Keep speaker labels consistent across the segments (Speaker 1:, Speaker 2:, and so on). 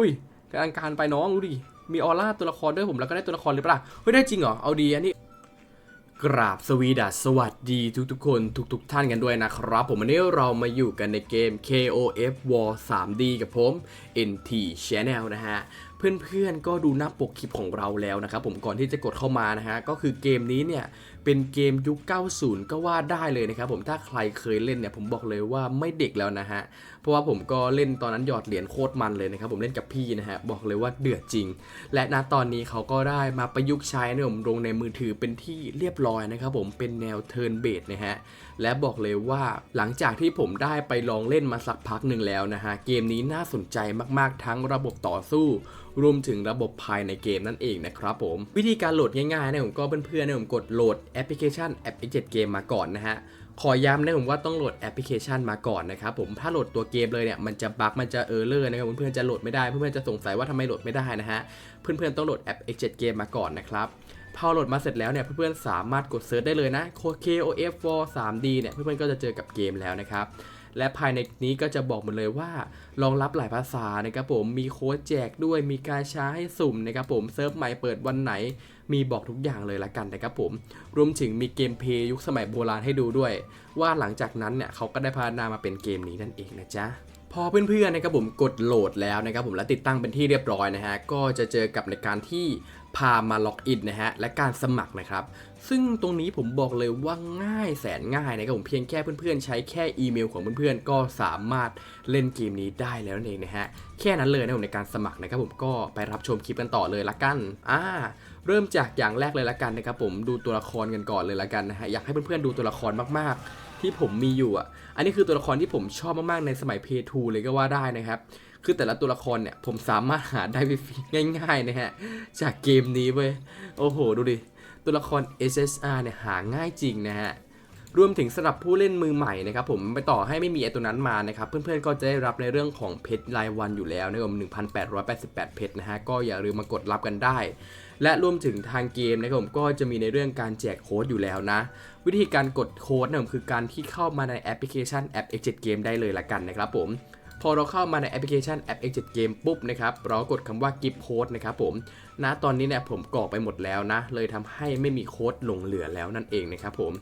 Speaker 1: อุ้ยกำลังการไปน้องดูดิ มีออร่าตัวละครด้วยผมแล้วก็ได้ตัวละครหรือเปล่าเฮ้ยได้จริงเหรอ เอาดีอันนี้กราบสวีดัสสวัสดีทุกๆ คนทุกๆ ท่านกันด้วยนะครับ ผมวันนี้เรามาอยู่กันในเกม KOF War 3D กับผม NT Channel นะฮะ เพื่อนๆก็ดูหน้าปกคลิปของเราแล้วนะครับผมก่อนที่จะกดเข้ามานะฮะ ก็คือเกมนี้เนี่ยเป็นเกมยุค 90 ก็ว่าได้เลยนะครับผมถ้าใครเคยเล่นเนี่ยผมบอกเลยว่าไม่เด็กแล้วนะฮะ เพราะว่าผมก็เล่นตอนนั้นหยอดเหรียญโคตรมันเลยนะครับผมเล่นกับพี่นะฮะบอกเลยว่าเดือดจริง และณตอนนี้เขาก็ได้มาประยุกต์ใช้นะผมลงในมือถือเป็นที่เรียบร้อยนะครับผมเป็นแนวเทิร์นเบสนะฮะและบอกเลยว่าหลังจากที่ผมได้ไปลองเล่นมาสักพักหนึ่งแล้วนะฮะเกมนี้น่าสนใจมากๆ ทั้งระบบต่อสู้ รวมถึงระบบภายในเกมนั่นเองนะครับผมวิธีการโหลดง่ายๆนะผมก็เพื่อนๆนะผมกดโหลดแอปพลิเคชันแอป X7 เกมมาก่อนนะฮะขอย้ำนะผมว่าต้องโหลดแอปพลิเคชันมาก่อนนะครับผมถ้าโหลดตัวเกมเลยเนี่ยมันจะบั๊กมันจะเออร์เลอร์นะครับเพื่อนๆจะโหลดไม่ได้เพื่อนๆจะสงสัยว่าทำไมโหลดไม่ได้นะฮะเพื่อนๆต้องโหลดแอป X7 เกมมาก่อนนะครับพอโหลดมาเสร็จแล้วเนี่ยเพื่อนๆสามารถกดเซิร์ชได้เลยนะ KOFO 3D เนี่ยเพื่อนๆก็จะเจอกับเกมแล้วนะครับและภายในนี้ก็จะบอกหมดเลยว่ารองรับหลายภาษานะครับผมมีโค้ดแจกด้วยมีการช้าให้สุ่มนะครับผมเซิร์ฟใหม่เปิดวันไหน มีบอกทุกอย่างเลยละกันนะครับผม รวมถึงมีเกมเพย์ยุคสมัยโบราณให้ดูด้วย ว่าหลังจากนั้นเนี่ยเขาก็ได้พัฒนามาเป็นเกมนี้นั่นเองนะจ๊ะพอเพื่อนๆนะครับผมกดโหลดแล้วนะครับผมและติดตั้งเป็นที่เรียบร้อยนะฮะก็จะเจอกับในการที่พามาล็อกอินนะฮะและการสมัครนะครับ ซึ่งตรงนี้ผมบอกเลยว่าง่ายแสนง่ายนะครับผมเพียงแค่เพื่อนๆ ใช้แค่อีเมลของเพื่อนๆ ก็สามารถเล่นเกมนี้ได้แล้วนั่นเองนะฮะแค่นั้นเลยนะผมในการสมัครนะครับผมก็ไปรับชมคลิปกันต่อเลยละกันอ่า เริ่มจากอย่างแรกเลยละกันนะครับผมดูตัวละครกันก่อนเลยละกันนะฮะอยากให้เพื่อนๆดูตัวละครมากๆ ที่ผมมีอยู่อะ อันนี้คือตัวละครที่ผมชอบมากๆในสมัยเพย์ทูเลยก็ว่าได้นะครับคือแต่ละตัวละครเนี่ยผมสามารถหาได้ฟรีง่ายๆนะฮะจากเกมนี้เว้ยโอ้โหดูดิตัวละคร SSR เนี่ยหาง่ายจริงนะฮะ รวมถึงสำหรับผู้เล่นมือใหม่นะครับผมไปต่อให้ไม่มีไอตัวนั้นมานะครับเพื่อนๆก็จะได้รับในเรื่องของเพชรรายวันอยู่แล้วนะครับ1,888 เพชรนะฮะก็อย่าลืมมากดรับกันได้ และรวมถึงทางเกมนะครับผมก็จะมีในเรื่องการแจกโค้ดอยู่แล้วนะ วิธีการกดโค้ดเนี่ยคือการที่เข้ามาในแอปพลิเคชันแอป X7 Game ได้เลยละกันนะครับผมพอเราเข้ามาในแอปพลิเคชันแอป X7 Game ปุ๊บนะครับเรากดคำว่า Gift Code นะครับผมณตอนนี้เนี่ยผมกรอกไปหมดแล้วนะ เลยทำให้ไม่มีโค้ดหลงเหลือแล้วนั่นเองนะครับผม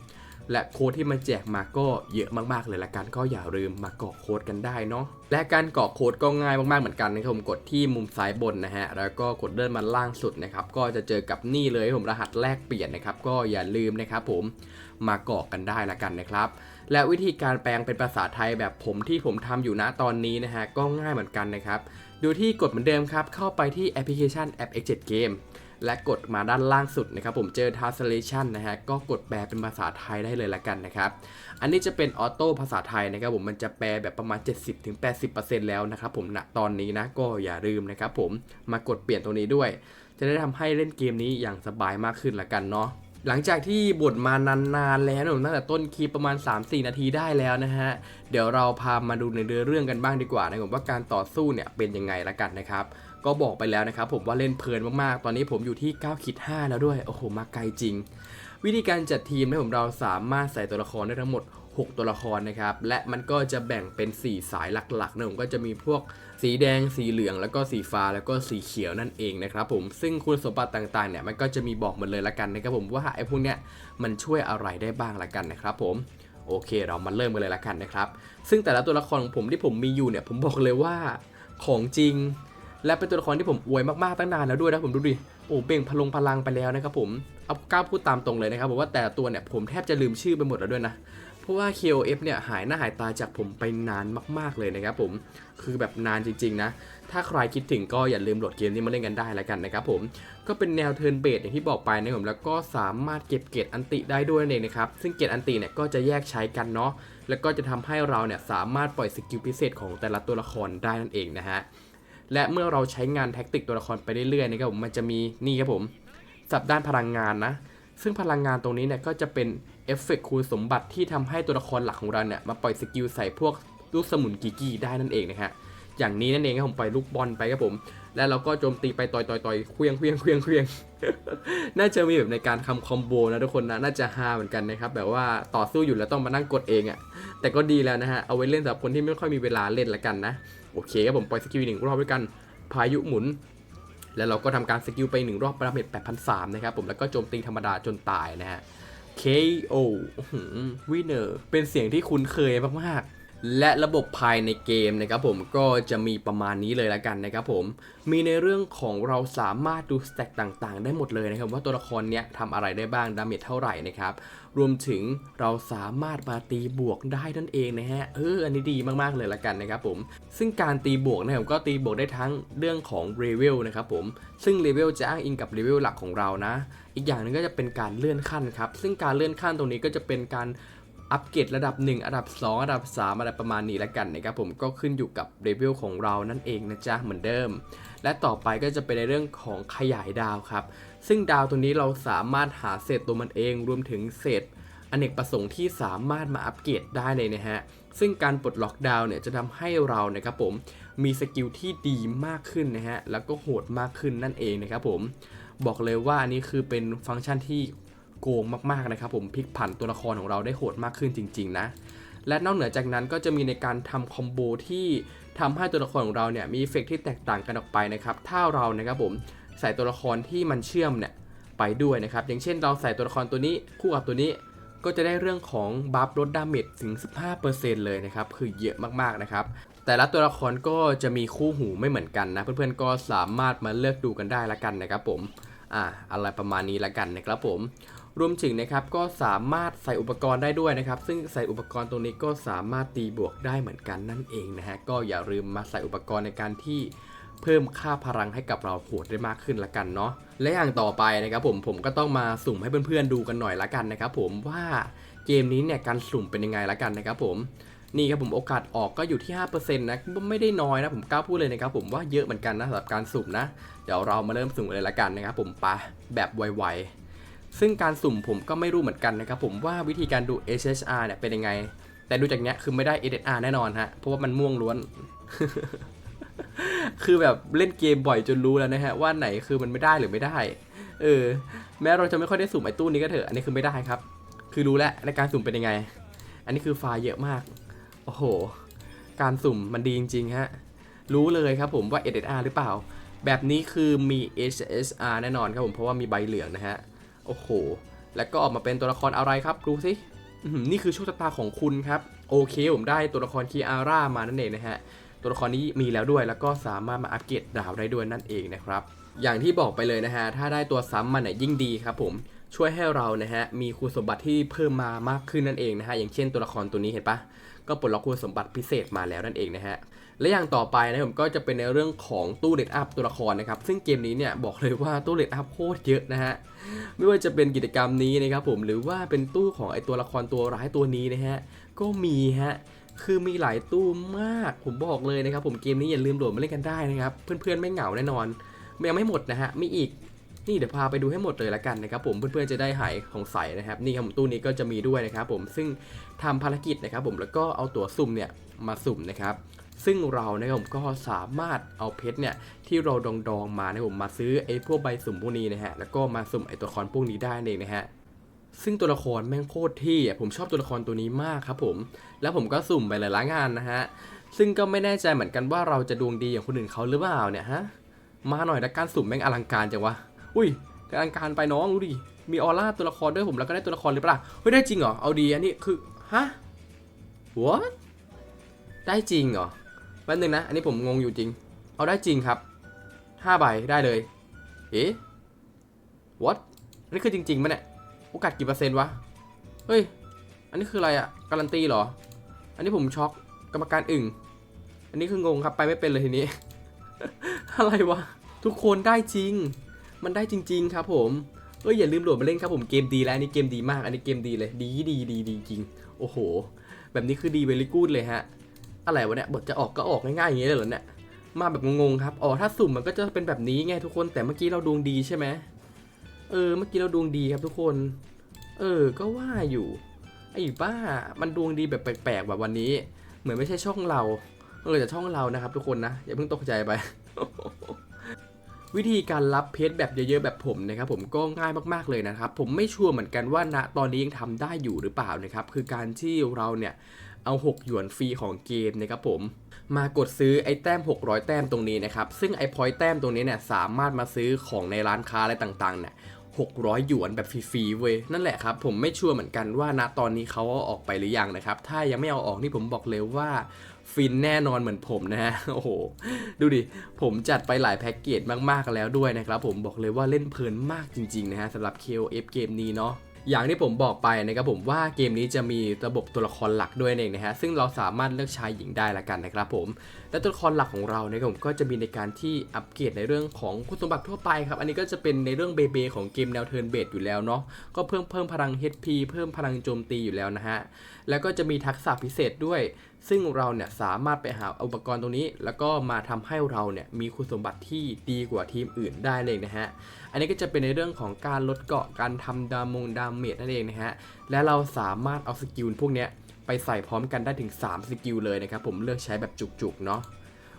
Speaker 1: และโค้ดที่มันแจกมาก็เยอะมากๆเลยละกันก็อย่าลืมมากรอกโค้ดกันได้เนาะและการกรอกโค้ดก็ง่ายมากๆเหมือนกันนะครับผมกดที่มุมซ้ายบนนะฮะแล้วก็กดเลื่อนมาล่างสุดนะครับก็จะเจอกับนี่เลยผมรหัสแลกเปลี่ยนนะครับก็อย่าลืมนะครับผมมากรอกกันได้ละกันนะครับและวิธีการแปลงเป็นภาษาไทยแบบผมที่ผมทำอยู่ณตอนนี้นะฮะก็ง่ายเหมือนกันนะครับดูที่กดเหมือนเดิมครับเข้าไปที่แอปพลิเคชันแอป X7 Game และกดมาด้านล่างสุดนะครับผมเจอ translation นะฮะก็กดแปลเป็นภาษาไทยได้เลยละกันนะครับอันนี้จะเป็นออโต้ภาษาไทยนะครับผมมันจะแปลแบบประมาณ 70-80%แล้วนะครับผมณตอนนี้นะก็อย่าลืมนะครับผมมากดเปลี่ยนตรงนี้ด้วย จะได้ทำให้เล่นเกมนี้อย่างสบายมากขึ้นละกันเนาะหลังจากที่บทมานานๆแล้วผมตั้งแต่ต้นคลิปประมาณ 3-4 นาทีได้แล้วนะฮะ เดี๋ยวเราพามาดูในเรื่องเรื่องกันบ้างดีกว่านะผมว่าการต่อสู้เนี่ยเป็นยังไงละกันนะครับ ก็บอกไปแล้วนะครับผมว่าเล่นเพลินมากๆ ตอนนี้ผมอยู่ที่9ขีด5แล้วด้วย โอ้โห มาไกลจริง วิธีการจัดทีมนะผมเราสามารถใส่ตัวละครได้ทั้งหมด 6 ตัวละครนะครับ และมันก็จะแบ่งเป็น 4 สายหลักๆนะผมก็จะมีพวกสีแดง สีเหลือง แล้วก็สีฟ้า แล้วก็สีเขียวนั่นเองนะครับผม ซึ่งคุณสมบัติต่างๆเนี่ยมันก็จะมีบอกหมดเลยละกันนะครับผมว่าไอ้พวกเนี้ยมันช่วยอะไรได้บ้างละกันนะครับผมโอเคเรามาเริ่มกันเลยละกันนะครับ ซึ่งแต่ละตัวละครของผมที่ผมมีอยู่เนี่ยผมบอกเลยว่าของจริง และเป็นตัวละครที่ผมอวยมากๆตั้งนานแล้วด้วยนะผมดูดิโอ้เบ่งพลงพลังไปแล้วนะครับผมเอากล้าพูดตามตรงเลยนะครับผมว่าแต่ตัวเนี่ยผมแทบจะลืมชื่อไปหมดแล้วด้วยนะเพราะว่า KOF เนี่ยหายหน้าหายตาจากผมไปนานมากๆเลยนะครับผมคือแบบนานจริงๆนะถ้าใครคิดถึงก็อย่าลืมโหลดเกมนี้มาเล่นกันได้แล้วกันนะครับผมก็เป็นแนวเทิร์นเบสอย่างที่บอกไปนะผมแล้วก็สามารถเก็บเกรดอันติได้ด้วยนั่นเองนะครับซึ่งเกรดอันติเนี่ยก็จะแยกใช้กันเนาะแล้วก็จะทำให้เราเนี่ยสามารถปล่อยสกิลพิเศษของแต่ละตัวละครได้นั่นเองนะฮะ และเมื่อเราใช้งานแท็กติกตัวละครไปเรื่อยๆนะครับผมมันจะมีนี่ครับผมสับด้านพลังงานนะ ซึ่งพลังงานตรงนี้เนี่ยก็จะเป็นเอฟเฟกต์คูณสมบัติที่ทำให้ตัวละครหลักของเราเนี่ยมาปล่อยสกิลใส่พวกลูกสมุนกีกีได้นั่นเองนะฮะอย่างนี้นั่นเองครับผมปล่อยลูกบอลไปครับผม แล้วเราก็โจมตีไปต่อยต่อยต่อยเคลียงเคลียงเคลียงเคลียงน่าจะมีแบบในการทำคอมโบนะทุกคนนะน่าจะฮาเหมือนกันนะครับแบบว่าต่อสู้อยู่แล้วต้องมานั่งกดเองอะ่ะแต่ก็ดีแล้วนะฮะเอาไว้เล่นสำหรับคนที่ไม่ค่อยมีเวลาเล่นละกันนะโอเคครับผมปล่อยสกิลหนึ่งรอบด้วยกันพายุหมุน แล้วเราก็ทำการสกิลไปหนึ่งรอบประเมจ8,003นะครับผมแล้วก็โจมตีธรรมดาจนตายนะฮะ KO วินเนอร์เป็นเสียงที่คุ้นเคยมากๆ และระบบภายในเกมนะครับผมก็จะมีประมาณนี้เลยละกันนะครับผมมีในเรื่องของเราสามารถดูสแต็กต่างๆ ได้หมดเลยนะครับว่าตัวละครเนี้ยทำอะไรได้บ้างดาเมจเท่าไหร่นะครับรวมถึงเราสามารถมาตีบวกได้นั่นเองนะฮะเอออันนี้ดีมากๆเลยละกันนะครับผมซึ่งการตีบวกนะครับก็ตีบวกได้ทั้งเรื่องของเลเวลนะครับผมซึ่งเลเวลจะอ้างอิงกับเลเวลหลักของเรานะ อีกอย่างหนึงก็จะเป็นการเลื่อนขั้นครับซึ่งการเลื่อนขั้นตรงนี้ก็จะเป็นการ อัปเกรดระดับ 1 อันดับ 2 อันดับ 3 อะไรประมาณนี้ละกันนะครับผมก็ขึ้นอยู่กับเลเวลของเรานั่นเองนะจ๊ะเหมือนเดิม และต่อไปก็จะเป็นในเรื่องของขยายดาวครับ ซึ่งดาวตัวนี้เราสามารถหาเศษตัวมันเองรวมถึงเศษอเนกประสงค์ที่สามารถมาอัปเกรดได้เลยนะฮะ ซึ่งการปลดล็อกดาวเนี่ยจะทำให้เรานะครับผมมีสกิลที่ดีมากขึ้นนะฮะ แล้วก็โหดมากขึ้นนั่นเองนะครับผม บอกเลยว่าอันนี้คือเป็นฟังก์ชันที่ โกงมากๆนะครับผมพลิกผันตัวละครของเราได้โหดมากขึ้นจริง ๆ นะ และนอกเหนือจากนั้นก็จะมีในการทำคอมโบที่ทำให้ตัวละครของเราเนี่ยมีเอฟเฟกต์ที่แตกต่างกันออกไปนะครับถ้าเรานะครับผมใส่ตัวละครที่มันเชื่อมเนี่ยไปด้วยนะครับอย่างเช่นเราใส่ตัวละครตัวนี้คู่กับตัวนี้ก็จะได้เรื่องของบัฟลดดาเมจถึง 15%เลยนะครับ คือเยอะมากๆนะครับ แต่ละตัวละครก็จะมีคู่หูไม่เหมือนกันนะ เพื่อนๆก็สามารถมาเลือกดูกันได้ละกันนะครับผม อ่าอะไรประมาณนี้ละกันนะครับผม รวมถึงนะครับก็สามารถใส่อุปกรณ์ได้ด้วยนะครับ ซึ่งใส่อุปกรณ์ตรงนี้ก็สามารถตีบวกได้เหมือนกันนั่นเองนะฮะก็อย่าลืมมาใส่อุปกรณ์ในการที่เพิ่มค่าพลังให้กับเราโหดได้มากขึ้นละกันเนาะและอย่างต่อไปนะครับผมผมก็ต้องมาสุ่มให้เพื่อนๆดูกันหน่อยละกันนะครับผมว่าเกมนี้เนี่ยการสุ่มเป็นยังไงละกันนะครับผมนี่ครับผมโอกาสออกก็อยู่ที่ 5%นะไม่ได้น้อยนะผมกล้าพูดเลยนะครับผมว่าเยอะเหมือนกันนะสำหรับการสุ่มนะ เดี๋ยวเรามาเริ่มสุ่มเลยละกันนะครับผมไปะแบบไวๆ ซึ่งการสุ่มผมก็ไม่รู้เหมือนกันนะครับผมว่าวิธีการดู SSR เนี่ยเป็นยังไง แต่ดูจากเนี้ยคือไม่ได้ SSR แน่นอนฮะเพราะว่ามันม่วงล้วน คือแบบเล่นเกมบ่อยจนรู้แล้วนะฮะว่าไหนคือมันไม่ได้หรือไม่ได้ เออ แม้เราจะไม่ค่อยได้สุ่มไอ้ตู้นี้ก็เถอะอันนี้คือไม่ได้ครับ คือรู้แล้วในการสุ่มเป็นยังไง อันนี้คือไฟล์เยอะมาก โอ้โห การสุ่มมันดีจริงๆฮะรู้เลยครับผมว่า SSR หรือเปล่า แบบนี้คือมี HSR แน่นอนครับผมเพราะว่ามีใบเหลืองนะฮะ โอ้โห แล้วก็ออกมาเป็นตัวละครอะไรครับดูสิอื้อหือนี่คือโชคชะตาของคุณครับโอเคผมได้ตัวละครคีอาร่ามานั่นเองนะฮะตัวละครนี้มีแล้วด้วยแล้วก็สามารถมาอัปเกรดดาวได้ด้วยนั่นเองนะครับอย่างที่บอกไปเลยนะฮะถ้าได้ตัวซ้ำมันเนี่ยยิ่งดีครับผมช่วยให้เรานะฮะมีคุณสมบัติที่เพิ่มมามากขึ้นนั่นเองนะฮะอย่างเช่นตัวละครตัวนี้เห็นปะก็ปลดล็อกคุณสมบัติพิเศษมาแล้วนั่นเองนะฮะ และอย่างต่อไปนะผมก็จะเป็นในเรื่องของตู้เลดอัพตัวละครนะครับ ซึ่งเกมนี้เนี่ยบอกเลยว่าตู้เลดอัพโคตรเยอะนะฮะ ไม่ว่าจะเป็นกิจกรรมนี้นะครับผม หรือว่าเป็นตู้ของไอตัวละครตัวร้ายตัวนี้นะฮะ ก็มีฮะ คือมีหลายตู้มาก ผมบอกเลยนะครับผมเกมนี้อย่าลืมโหลดมาเล่นกันได้นะครับ เพื่อนๆไม่เหงาแน่นอนยังไม่หมดนะฮะ มีอีก นี่เดี๋ยวพาไปดูให้หมดเลยละกันนะครับผม เพื่อนๆจะได้หายของใสนะครับ นี่ครับผมตู้นี้ก็จะมีด้วยนะครับผม ซึ่งทำภารกิจนะครับผม แล้วก็เอาตั๋วสุ่มเนี่ยมาสุ่มนะครับ ซึ่งเรานะครับผมก็สามารถเอาเพชรเนี่ยที่เราดองดองๆมานะผมมาซื้อไอ้พวกใบสุ่มพวกนี้นะฮะแล้วก็มาสุ่มไอ้ตัวละครพวกนี้ได้เองนะฮะซึ่งตัวละครแม่งโคตรที่อะผมชอบตัวละครตัวนี้มากครับผมแล้วผมก็สุ่มไปหลายๆงานนะฮะซึ่งก็ไม่แน่ใจเหมือนกันว่าเราจะดวงดีอย่างคนอื่นเขาหรือเปล่าเนี่ยฮะมาหน่อยนะการสุ่มแม่งอลังการจังวะอุ้ยอลังการไปน้องดูดิมีออร่าตัวละครด้วยผมแล้วก็ได้ตัวละครหรือเปล่าเฮ้ยได้จริงเหรอเอาดีอันนี้คือฮะ what ได้จริงเหรอ ป๊บนึงนะ อันนี้ผมงงอยู่จริง เอาได้จริงครับห้าใบได้เลย เอ๊ what อันนี้คือจริงๆมั้ยเนี่ย โอกาสกี่เปอร์เซ็นต์วะ เฮ้ย อันนี้คืออะไรอะการันตีเหรอ อันนี้ผมช็อกกรรมการอึ่ง อันนี้คืองงครับไปไม่เป็นเลยทีนี้ อะไรวะ ทุกคนได้จริง มันได้จริง ๆ ครับ ผมเอ้ยอย่าลืมโหลดมาเล่นครับผมเกมดีแล้วอันนี้เกมดีมากอันนี้เกมดีเลย ดีดีดีดีจริง โอ้โห แบบนี้คือดีเวลิกูดเลยฮะ อะไรวะเนี่ยบทจะออกก็ออกง่ายๆอย่างนี้เลยเหรอเนี่ยมาแบบงงๆครับอ๋อถ้าสุ่มมันก็จะเป็นแบบนี้ไงทุกคนแต่เมื่อกี้เราดวงดีใช่ไหมเออเมื่อกี้เราดวงดีครับทุกคน เออก็ว่าอยู่ไอ้บ้ามันดวงดีแบบแปลกๆแบบวันนี้ เหมือนไม่ใช่ช่องเราเออแต่ช่องเรานะครับ ทุกคนนะอย่าเพิ่งตกใจไป วิธีการรับเพชรแบบเยอะๆแบบผมนะครับผมก็ง่ายมากๆเลยนะครับ ผมไม่ชัวร์เหมือนกันว่าณตอนนี้ยังทำได้อยู่หรือเปล่านะครับ คือการที่เราเนี่ย เอา 6 หยวนฟรีของเกมนะครับผม มากดซื้อไอ้แต้ม 600 แต้มตรงนี้นะครับ ซึ่งไอ้พอยต์แต้มตรงนี้เนี่ยสามารถมาซื้อของในร้านค้าอะไรต่างๆเนี่ย600 หยวนแบบฟรีๆเว้ยนั่นแหละครับ ผมไม่ชัวร์เหมือนกันว่าณตอนนี้เขาเอาออกไปหรือยังนะครับ ถ้ายังไม่เอาออกนี่ผมบอกเลยว่าฟินแน่นอนเหมือนผมนะฮะโอ้โห ดูดิ ผมจัดไปหลายแพ็กเกจมากๆแล้วด้วยนะครับ ผมบอกเลยว่าเล่นเพลินมากจริงๆนะฮะสำหรับ KOF เกมนี้เนาะ อย่างที่ผมบอกไปนะครับผมว่าเกมนี้จะมีระบบตัวละครหลักด้วยเองนะฮะซึ่งเราสามารถเลือกชายหญิงได้ละกันนะครับผมและตัวละครหลักของเรานะครับผมก็จะมีในการที่อัปเกรดในเรื่องของคุณสมบัติทั่วไปครับ อันนี้ก็จะเป็นในเรื่องเบเบของเกมแนวเทิร์นเบสอยู่แล้วเนาะ ก็เพิ่มเพิ่มพลัง HP เพิ่มพลังโจมตีอยู่แล้วนะฮะ แล้วก็จะมีทักษะพิเศษด้วย ซึ่งเราเนี่ยสามารถไปหาอุปกรณ์ตรงนี้ แล้วก็มาทำให้เราเนี่ยมีคุณสมบัติที่ดีกว่าทีมอื่นได้เลยนะฮะ อันนี้ก็จะเป็นในเรื่องของการลดเกาะ การทำดามงดามเมจนั่นเองนะฮะ และเราสามารถเอาสกิลพวกเนี้ย ไปใส่พร้อมกันได้ถึง 3 สกิลเลยนะครับผมเลือกใช้แบบจุกๆเนาะ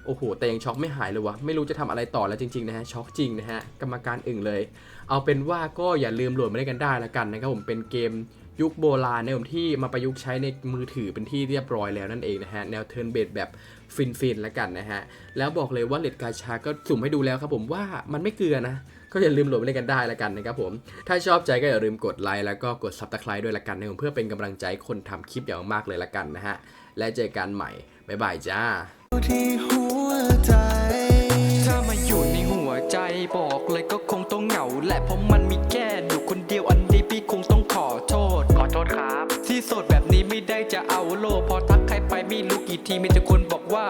Speaker 1: โอ้โห แต่ยังช็อกไม่หายเลยวะ ไม่รู้จะทำอะไรต่อแล้วจริงๆนะฮะ ช็อกจริงนะฮะ กรรมการอึ่งเลย เอาเป็นว่าก็อย่าลืมโหลดมาเล่นกันได้ละกันนะครับผมเป็นเกมยุคโบราณในผมที่มาประยุกต์ใช้ในมือถือเป็นที่เรียบร้อยแล้วนั่นเองนะฮะ แนวเทิร์นเบสแบบฟินๆแล้วกันนะฮะ แล้วบอกเลยว่าเลดกาชาก็สุ่มให้ดูแล้วครับผมว่ามันไม่เกลือนะ ก็อย่าลืมโหลดมาเล่นกันได้ละกันนะครับผม ถ้าชอบใจก็อย่าลืมกดไลค์แล้วก็กดซับสไครต์ด้วยละกันนะครับผมเพื่อเป็นกำลังใจให้คนทำคลิปอย่างมากเลยละกันนะฮะ และเจอกันใหม่ บ๊ายบายจ้า
Speaker 2: ที่หัวใจ
Speaker 3: ถ้ามาอยู่ในหัวใจบอกเลยก็คงต้องเหงาแหละเพราะมันมีแค่อยู่คนเดียวอันนี้พี่คงต้องขอโทษ ขอโทษครับ ที่โสดแบบนี้ไม่ได้จะเอาโลกพอทักใครไปไม่รู้กี่ทีมีแต่คนบอกว่าเซโน